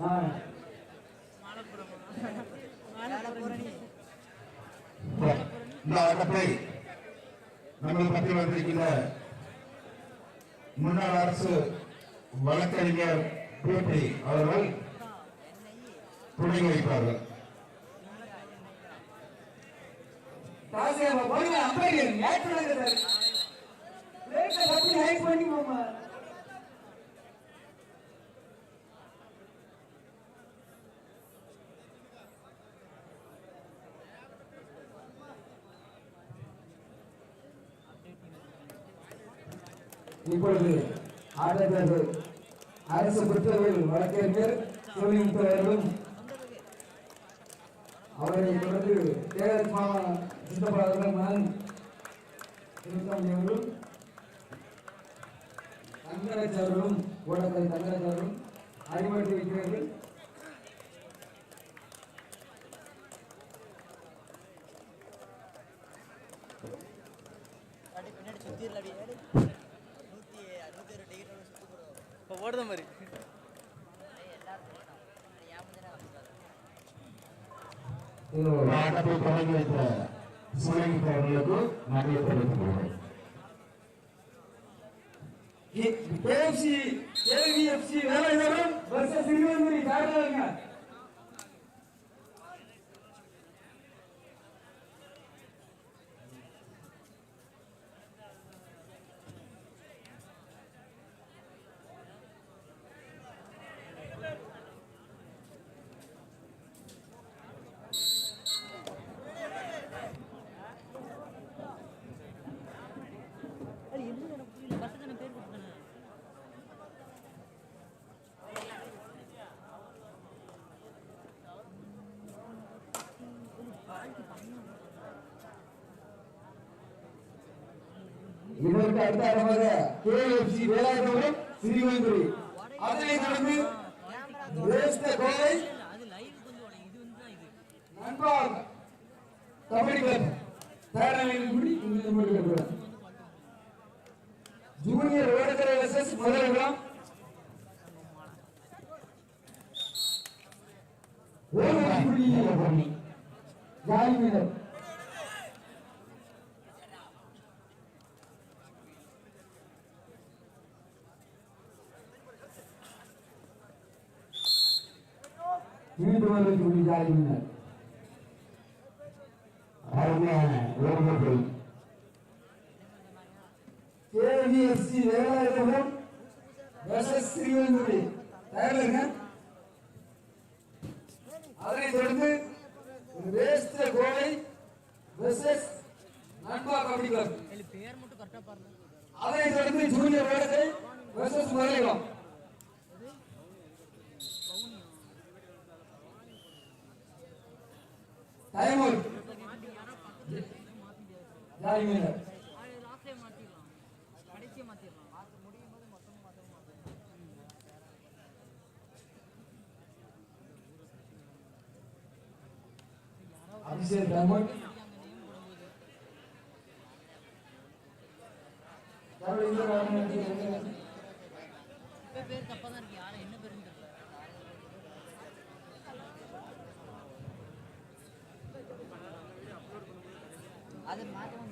ஆ இந்த ஆட்டத்தை நமது மத்தியில் வந்திருக்கின்ற முன்னாள் அரசு வழக்கறிஞர் பேட்டி அவர்கள் தொடங்கி வைப்பார்கள். இப்பொழுது ஆட்டக்காரர்கள் அரசு புத்தகங்கள் வழக்கறிஞர் தொழில்நுட்பர்களும் அவரை தொடர்ந்து தேர்தல் மாமா மகன் திருத்தமணி அவர்களும் தங்கராஜ் அவர்களும் ஓடக்கரை தங்கராஜ் அவர்களும் அறிவுறுத்தி வைக்கிறார்கள். இப்போ மாதிரி. இது தொடங்கி வைத்த சிவலிங்க அவர்களுக்கு நன்றியை தெரிவித்துக் கொள்கிறேன். இதற்கு அடுத்ததாக கேஎஃப்சி வேலாயுதபுரம் சிறுவந்திரி அதனை தொடர்ந்து வேஸ்த கோவை அது லைவ் கபடி கிளப் குடி ஜூனியர் ஓடக்கரை எஸ்எஸ் முதலிடம் ஜாலி மீனர் மீண்டும் வந்து ஜாலி மீனர் அருமையான ஓடுகை கேவிஎஃப்சி வேலாயுதபுரம் வெர்சஸ் ஸ்ரீவெந்தபுரி தயாரிங்க அதனைத் தொடர்ந்து வேஸ்த கோவை வெர்சஸ் நண்பா கபடி கிளப் பேர் மட்டும் அதனைத் தொடர்ந்து ஜூனியர் வேலை வெர்சஸ் முதலிடம் டைம் அவுட் ஜாலி மீனர் மாத்திடலாம் முடியும் போது அபிஷேக் டைம் அவுட் அது மாத்தவும்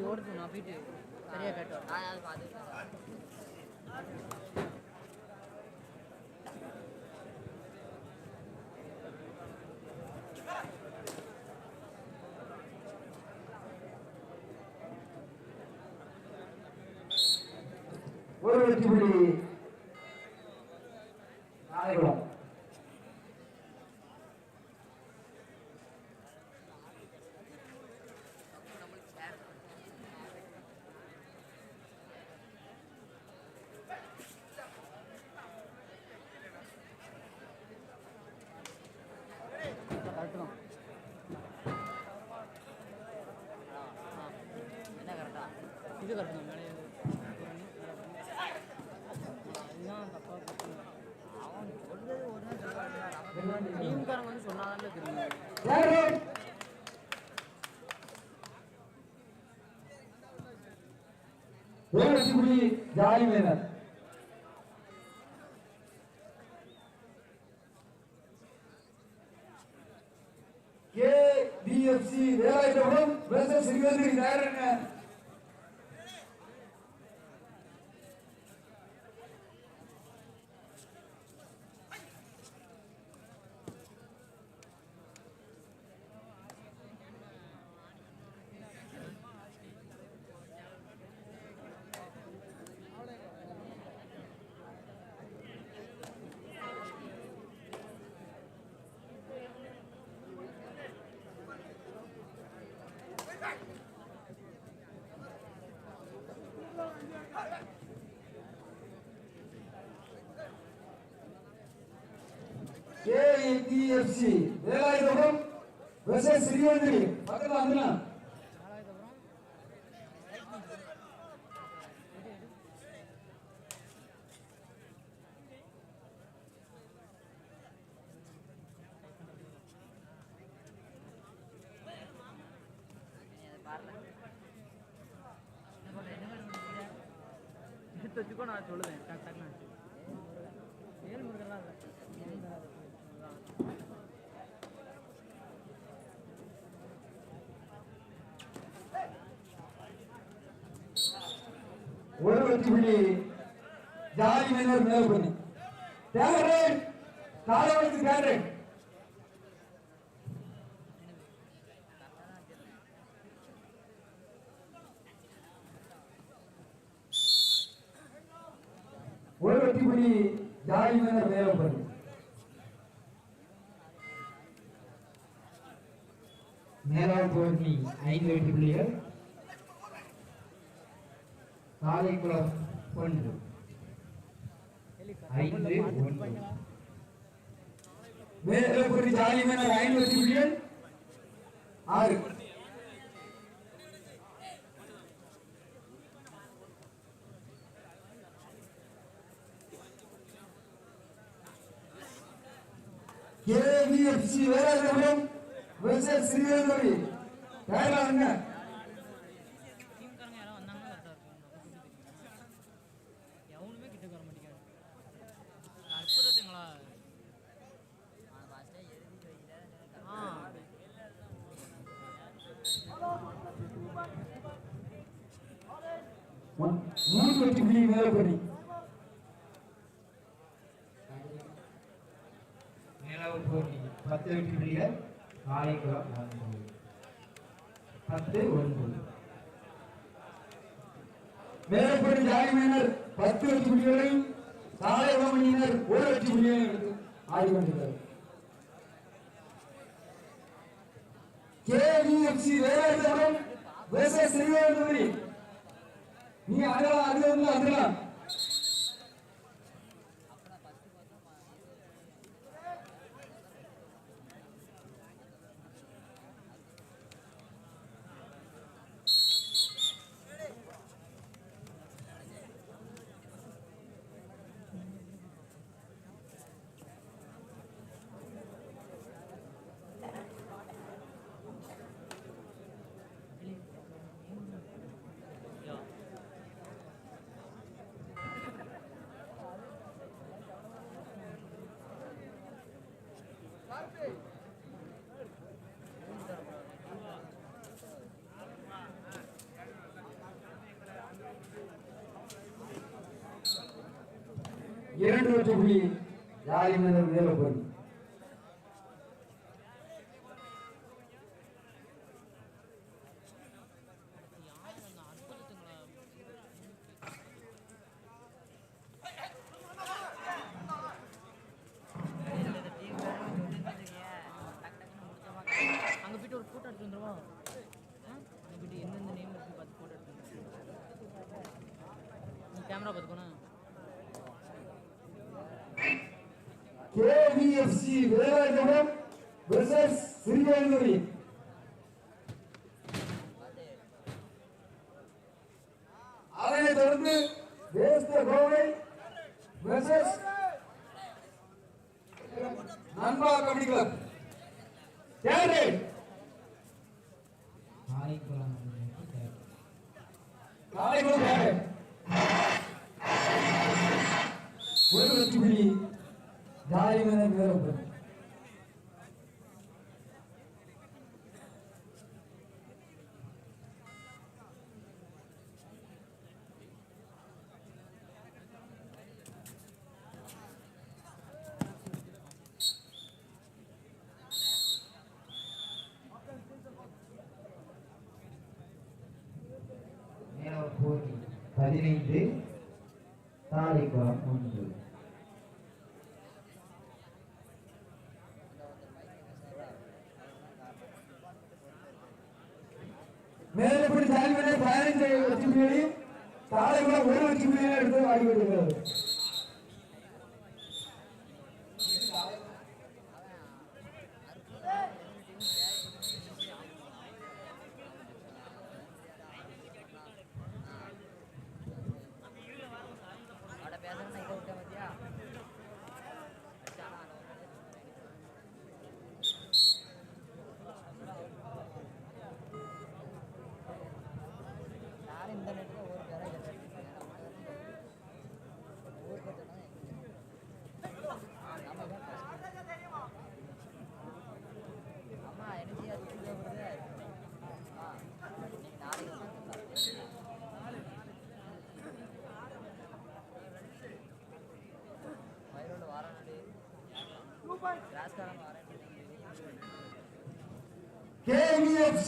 இல்லை இப்படி ஓடுது நான் போயிட்டு சரியா கேட்டோம் நான் அது பார்த்து ஒரு வெற்றி புள்ளி டீம்காரங்க வந்து சொன்னாதான் தெரியும் தேர்ட் ரவுண்ட் ஒரு வெற்றி புள்ளி Jolly Manor KBFC Velayuthapuram versus Siruvandhiri பக்கத்துல வந்துடலாம் ஒரு வெற்றி புள்ளி ஜாலி மேனர் மேல தேவரேன் தேவரேன் ஒரு வெற்றி புள்ளி ஜாலி மேனர் மேல மேலாள் ஐந்து வெட்டி புள்ளிகள். காலைக்குளம் ஒன்று. ஐந்து ஒன்று. மேல பண்ணி ஜாலி மேனர் ஐந்து வெற்றி ஆறு கேவிஎஃப்சி வேற versus சிறுவேந்தரி கேரளா என்ன மூன்று வெற்றி புள்ளி பத்து வெற்றி புள்ளிகள் பத்து மேலப்படி பத்து வெற்றி புள்ளிகளையும் மணியினர் ஒரு வெற்றி புள்ளிகளையும் எடுத்து ஆடிக்கொண்டிருக்கிறார் கேவிஎஃப்சி வேலாயுதபுரம் versus சிறுவேந்தரி நீ அகலாம் அது வந்து இரண்டு வெற்றி புள்ளி ஜாலி மேனர் மேலப்படி யார் அங்கே போயிட்டு ஒரு ஃபோட்டோ எடுத்து வந்துருவா அங்கே போயிட்டு எந்தெந்த நேம் இருக்கு பார்த்து ஃபோட்டோ எடுத்து camera பார்த்துக்கோண்ணா KVFC Velayudham versus Siruvendhiri caramba. Melappadi Jolly Manor பதினைந்து வெற்றி புள்ளிகளையும் காலைக்குளம் ஒரு லட்சம் பேரையும் எடுத்து வாங்கி கொண்டிருக்கிறது.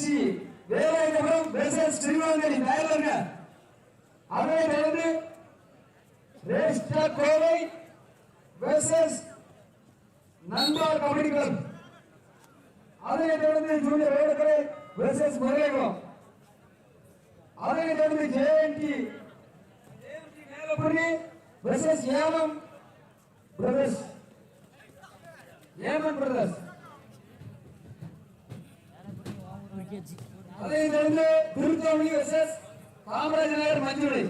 கேவிஎஃப்சி வேலைக்கப்புறம் வெர்சஸ் திருவாங்கடி தயாரிங்க அதை தொடர்ந்து ரேஸ்டா கோவை வெர்சஸ் நண்பா கபடி கிளப் அதை தொடர்ந்து ஜூனியர் ரோடுக்கரை வெர்சஸ் முருகேகுளம் அதை தொடர்ந்து JND Melapalli versus ஏமம் brothers Yemen brothers அதை தொடர்ந்து திருத்தோணி வெர்சஸ் காமராஜ் நகர் மஞ்சுளை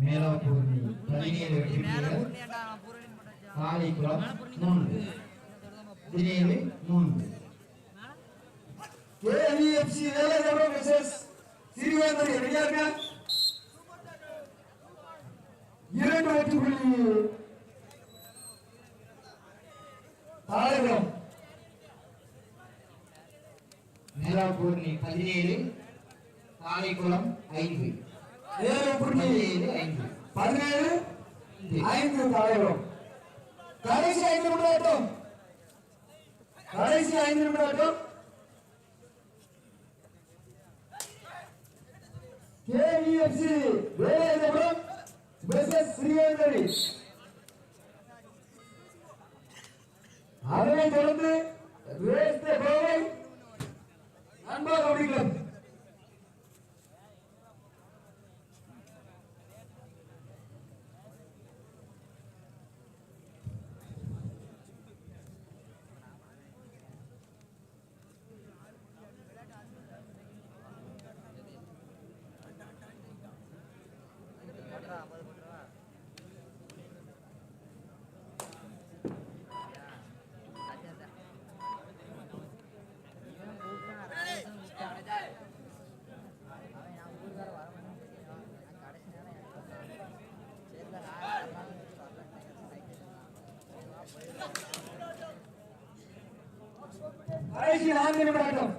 மேலப்பூர் பதினேழு வெற்றி காரைக்குளம் மூன்று பதினேழு மூன்று கேவிஎஃப்சி வேலையாளர் வெர்சஸ் சிறுவேந்தர் ரெடியா இருக்க இரண்டு வெற்றி புள்ளி பதினேழு காரைக்குளம் ஐந்து. ஏழு புள்ளி பதினேழு ஐந்து. பதினேழு? ஐந்து. தலைவரும் கடைசி ஐந்து நிமிடம் கடைசி ஐந்து நிமிடம் கேவிஎஃப்சி வேலையாளர் வெர்சஸ் ஸ்ரீவேந்தரி. அதனைத் தொடர்ந்து வேஸ்த கோவை நண்பா கபடி நான்கு நிமிடம்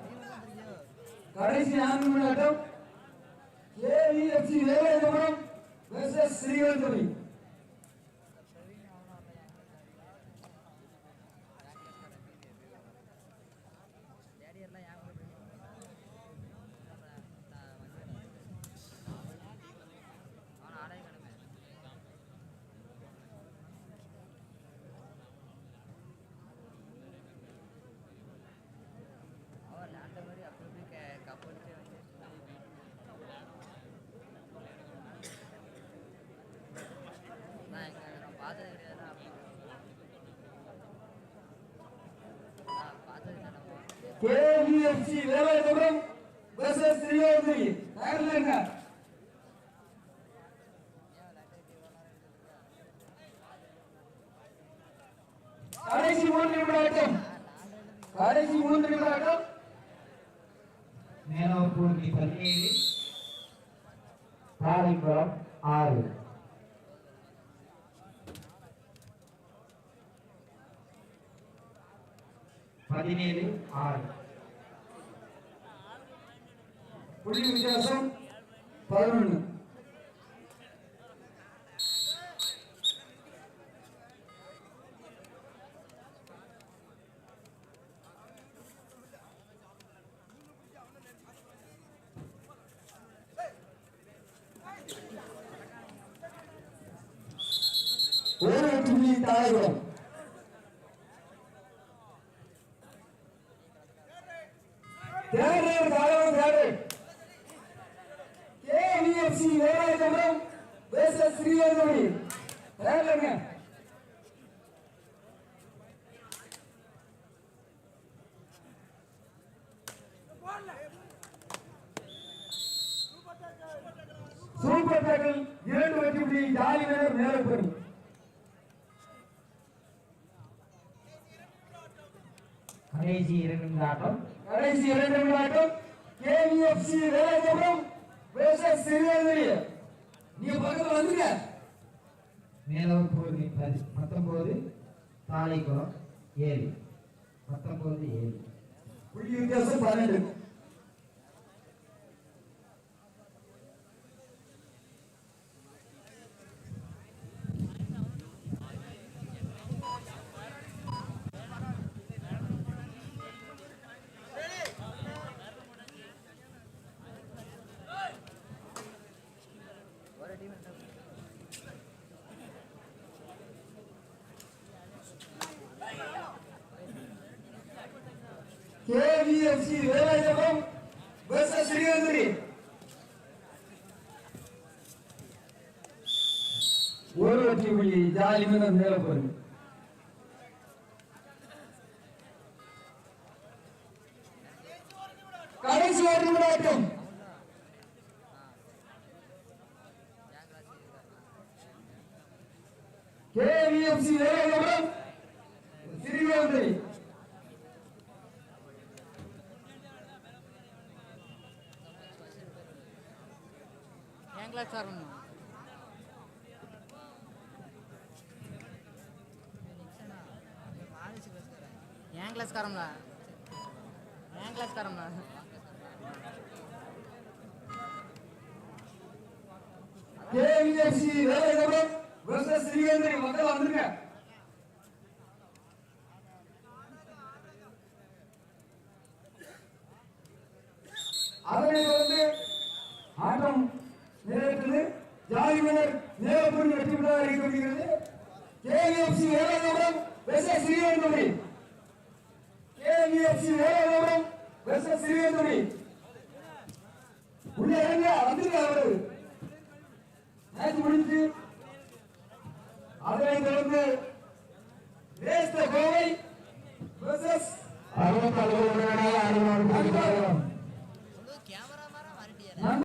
கடைசி நான்கு நிமிடம் கேவிஎஃப்சி வேலையாளர் வெர்சஸ் ஸ்ரீயோதி தயாரில் இருங்க கடைசி மூன்று நிமிட ஆட்டம். கடைசி மூன்று நிமிட ஆட்டம். மேலூர் பூர்ணி பதினேழு ஆறு. பதினேழு ஆறு. புள்ளி வித்தியாசம் பதினொன்று ஒரு வெற்றி புள்ளி தாயகம் தேர்தல் தாயகம் தேர்தல் கேவிஎஃப்சி வேலாயுதபுரம் வேசஸ் ஸ்ரீரங்கமணி தேர்தலுங்க சூப்பர் டேக்கிள் இரண்டு வெற்றி புள்ளி ஜாலி வீரர் மேலப்பெறும் கடைசி இரண்டு ஆட்டம். கடைசி இரண்டு ஆட்டம் கேவிஎஃப்சி வேலாயுதபுரம் வேசஸ் ஸ்ரீரங்கமணி நீ பக்கத்துல வந்துங்க மேலவர் பூர்ணி பதி பத்தொன்பது தாளைக்குளம் ஏழு பத்தொன்பது ஏழு புள்ளி வித்தியாசம் பதினெட்டு பன்னெண்டு கேவிஎஃப்சி வேலாயுதபுரம் வேசஸ் ஸ்ரீரங்கமணி ஒரு வெற்றி புள்ளி ஜாலி வீரர் மேலப்பெறும் கடைசி ஒரு நிமிடம் கேவிஎஃப்சி வேலாயுதபுரம் ஸ்ரீரங்கமணி என் என் கிளாஸ் காரம்ல என் கிளாஸ் காரம்ல கேவிஎஃப்சி வேலாயுதபுரம் வெர்சஸ் ஸ்ரீரங்கமணி மக்கள் வந்துருங்க. அதனைத் தொடர்ந்து ஆட்டம் நிறைவேற்றது. ஜாலி மன்னர் வெற்றி பெற்றதாக அறிவிக்கப்படுகிறது கேவிஎஃப்சி வேலாயுதபுரம் வெர்சஸ்